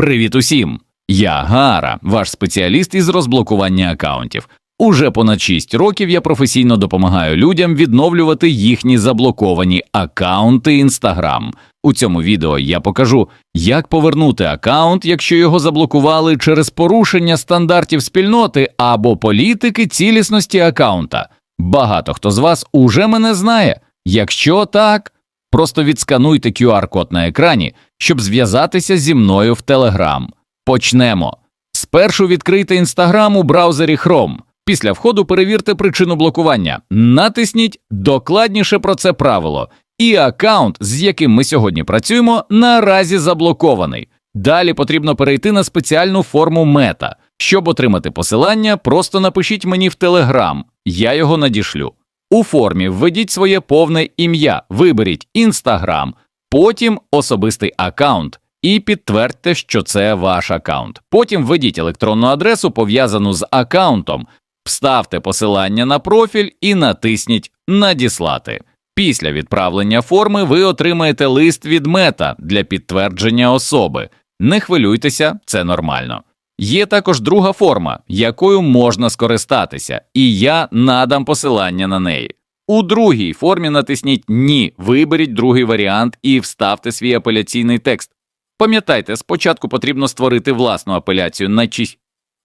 Привіт усім! Я Гара, ваш спеціаліст із розблокування акаунтів. Уже понад 6 років я професійно допомагаю людям відновлювати їхні заблоковані акаунти Instagram. У цьому відео я покажу, як повернути акаунт, якщо його заблокували через порушення стандартів спільноти або політики цілісності акаунта. Багато хто з вас уже мене знає. Якщо так, просто відскануйте QR-код на екрані, щоб зв'язатися зі мною в Telegram. Почнемо. Спершу відкрийте Instagram у браузері Chrome. Після входу перевірте причину блокування. Натисніть докладніше про це правило. І аккаунт, з яким ми сьогодні працюємо, наразі заблокований. Далі потрібно перейти на спеціальну форму мета. Щоб отримати посилання, просто напишіть мені в Telegram, я його надішлю. У формі введіть своє повне ім'я, виберіть Instagram, потім особистий аккаунт і підтвердьте, що це ваш аккаунт. Потім введіть електронну адресу, пов'язану з аккаунтом, вставте посилання на профіль і натисніть Надіслати. Після відправлення форми ви отримаєте лист від мета для підтвердження особи. Не хвилюйтеся, це нормально. Є також друга форма, якою можна скористатися, і я надам посилання на неї. У другій формі натисніть Ні, виберіть другий варіант і вставте свій апеляційний текст. Пам'ятайте, спочатку потрібно створити власну апеляцію на чись.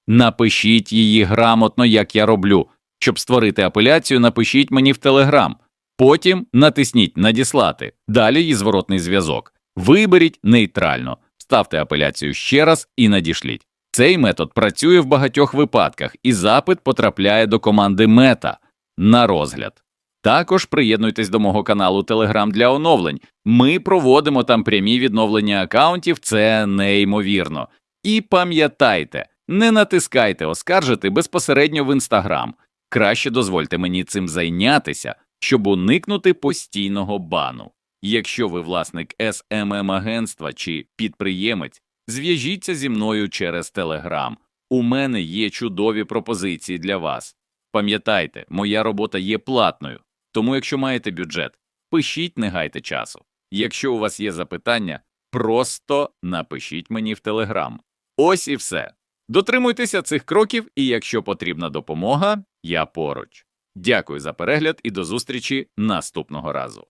Напишіть її грамотно, як я роблю. Щоб створити апеляцію, напишіть мені в Телеграм. Потім натисніть Надіслати. Далі є зворотний зв'язок. Виберіть нейтрально, ставте апеляцію ще раз і надішліть. Цей метод працює в багатьох випадках, і запит потрапляє до команди Мета на розгляд. Також приєднуйтесь до мого каналу Telegram для оновлень. Ми проводимо там прямі відновлення акаунтів, це неймовірно. І пам'ятайте, не натискайте оскаржити безпосередньо в Instagram. Краще дозвольте мені цим зайнятися, щоб уникнути постійного бану. Якщо ви власник smm агентства чи підприємець, зв'яжіться зі мною через Telegram. У мене є чудові пропозиції для вас. Пам'ятайте, моя робота є платною, тому якщо маєте бюджет, пишіть, не гайте часу. Якщо у вас є запитання, просто напишіть мені в Телеграм. Ось і все. Дотримуйтеся цих кроків, і якщо потрібна допомога, я поруч. Дякую за перегляд і до зустрічі наступного разу.